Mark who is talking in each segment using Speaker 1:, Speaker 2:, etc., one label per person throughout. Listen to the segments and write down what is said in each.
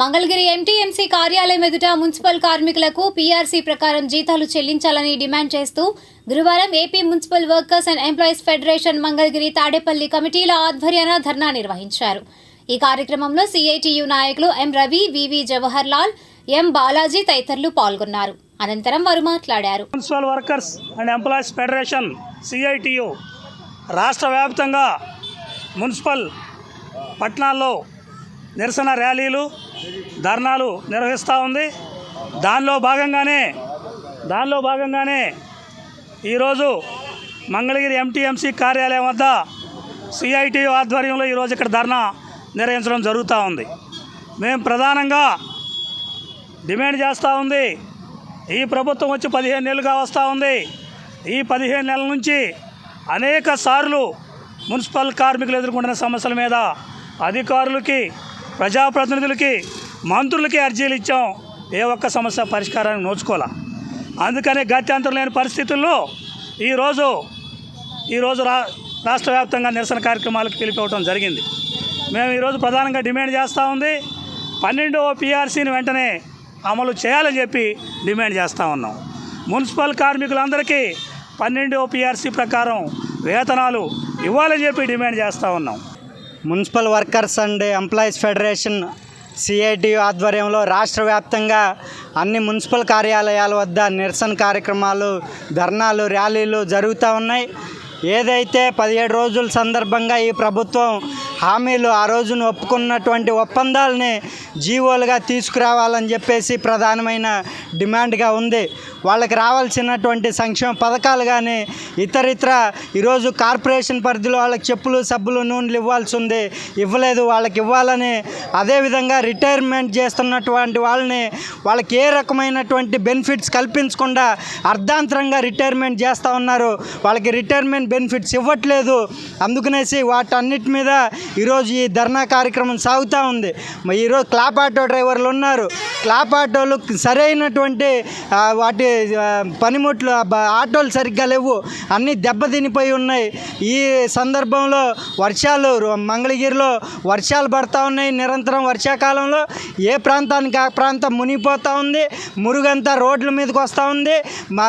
Speaker 1: Mangalagiri MTMC కార్యాలయం ఎదుట municipal కార్మికులకు పీఆర్సీ ప్రకారం జీతాలు చెల్లించాలని డిమాండ్ చేస్తూ గురువారం AP municipal workers and employees federation Mangalagiri Tadepalli కమిటీల ఆధ్వర్యాన ధర్నా నిర్వహించారు. ఈ కార్యక్రమంలో సిఐటియు నాయకులు ఎం రవి వివి జవహర్ లాల్ ఎం బాలాజీ తదితరులు పాల్గొన్నారు. అనంతరం వారు మాట్లాడారు.
Speaker 2: Municipal workers and employees federation CITU రాష్ట్ర వ్యాప్తంగా మున్సిపల్ పట్టణాల్లో నిరసన ర్యాలీలు ధర్నాలు నిర్వహిస్తూ ఉంది. దానిలో భాగంగానే దానిలో భాగంగానే ఈరోజు మంగళగిరి ఎంటీఎంసీ కార్యాలయం వద్ద సిఐటియు ఆధ్వర్యంలో ఈరోజు ఇక్కడ ధర్నా నిర్వహించడం జరుగుతూ ఉంది. మేము ప్రధానంగా డిమాండ్ చేస్తూ ఉంది. ఈ ప్రభుత్వం వచ్చి పదిహేను నెలలుగా వస్తూ ఉంది. ఈ పదిహేను నెలల నుంచి అనేక సార్లు మున్సిపల్ కార్మికులు ఎదుర్కొంటున్న సమస్యల మీద అధికారులకి ప్రజాప్రతినిధులకి మంత్రులకి అర్జీలు ఇచ్చాం. ఏ ఒక్క సమస్య పరిష్కారాన్ని నోచుకోలే అందుకనే గత్యంతరం లేని పరిస్థితుల్లో ఈరోజు ఈరోజు రా రాష్ట్ర వ్యాప్తంగా నిరసన కార్యక్రమాలకు పిలిపివ్వడం జరిగింది. మేము ఈరోజు ప్రధానంగా డిమాండ్ చేస్తూ ఉంది. పన్నెండవ పీఆర్సీని వెంటనే అమలు చేయాలని చెప్పి డిమాండ్ చేస్తూ ఉన్నాం. మున్సిపల్ కార్మికులందరికీ పన్నెండవ పీఆర్సీ ప్రకారం వేతనాలు ఇవ్వాలని చెప్పి డిమాండ్ చేస్తూ ఉన్నాం.
Speaker 3: Municipal workers and employees federation CIT ఆధ్వర్యంలో రాష్ట్ర వ్యాప్తంగా అన్ని మున్సిపల్ కార్యాలయాల వద్ద నిరసన కార్యక్రమాలు ధర్నాలు ర్యాలీలు జరుగుతూ ఉన్నాయి. ఏదైతే పదిహేడు రోజుల సందర్భంగా ఈ ప్రభుత్వం హామీలు ఆ రోజున ఒప్పుకున్నటువంటి ఒప్పందాలని జీవోలుగా తీసుకురావాలని చెప్పేసి ప్రధానమైన డిమాండ్గా ఉంది. వాళ్ళకి రావాల్సినటువంటి సంక్షేమ పథకాలు కానీ ఇతరితర ఈరోజు కార్పొరేషన్ పరిధిలో వాళ్ళకి చెప్పులు సబ్బులు నూనెలు ఇవ్వాల్సి ఉంది ఇవ్వలేదు వాళ్ళకి ఇవ్వాలని అదేవిధంగా రిటైర్మెంట్ చేస్తున్నటువంటి వాళ్ళని వాళ్ళకి ఏ రకమైనటువంటి బెనిఫిట్స్ కల్పించకుండా అర్ధాంతరంగా రిటైర్మెంట్ చేస్తూ ఉన్నారు. వాళ్ళకి రిటైర్మెంట్ బెనిఫిట్స్ ఇవ్వట్లేదు. అందుకనేసి వాటన్నిటి మీద ఈరోజు ఈ ధర్నా కార్యక్రమం సాగుతూ ఉంది. మరి ఈరోజు క్లాప్ ఆటో డ్రైవర్లు ఉన్నారు. క్లాప్ ఆటోలు సరైనటువంటి వాటి పనిముట్లు ఆటోలు సరిగ్గా లేవు. అన్నీ దెబ్బతినిపోయి ఉన్నాయి. ఈ సందర్భంలో వర్షాలు మంగళగిరిలో వర్షాలు పడతా ఉన్నాయి. నిరంతరం వర్షాకాలంలో ఏ ప్రాంతానికి ఆ ప్రాంతం మునిగిపోతూ ఉంది? మురుగంతా రోడ్ల మీదకి వస్తూ ఉంది. మా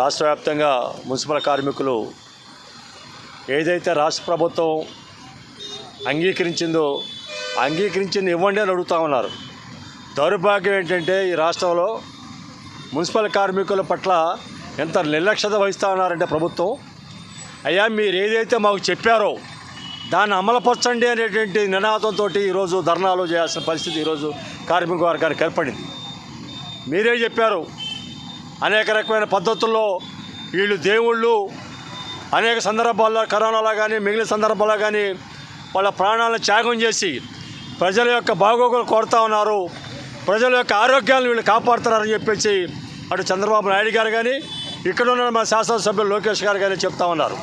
Speaker 4: రాష్ట్ర వ్యాప్తంగా మున్సిపల్ కార్మికులు ఏదైతే రాష్ట్ర ప్రభుత్వం అంగీకరించిందో అంగీకరించింది ఇవ్వండి అని అడుగుతా ఉన్నారు. దౌర్భాగ్యం ఏంటంటే ఈ రాష్ట్రంలో మున్సిపల్ కార్మికుల పట్ల ఎంత నిర్లక్ష్యత వహిస్తూ ఉన్నారంటే ప్రభుత్వం. అయ్యా మీరు ఏదైతే మాకు చెప్పారో దాన్ని అమలుపరచండి అనేటువంటి నినాదంతో ఈరోజు ధర్నాలు చేయాల్సిన పరిస్థితి ఈరోజు కార్మిక వర్గానికి ఏర్పడింది. మీరే చెప్పారు అనేక రకమైన పద్ధతుల్లో వీళ్ళు దేవుళ్ళు అనేక సందర్భాల్లో కరోనాలో కానీ మిగిలిన సందర్భాల్లో కానీ వాళ్ళ ప్రాణాలను త్యాగం చేసి ప్రజల యొక్క బాగోగులు కోరుతా ఉన్నారు. ప్రజల యొక్క ఆరోగ్యాలను వీళ్ళు కాపాడుతున్నారని చెప్పేసి అటు చంద్రబాబు నాయుడు గారు కానీ ఇక్కడ ఉన్న మా శాసనసభ్యులు లోకేష్ గారు కానీ చెప్తా ఉన్నారు.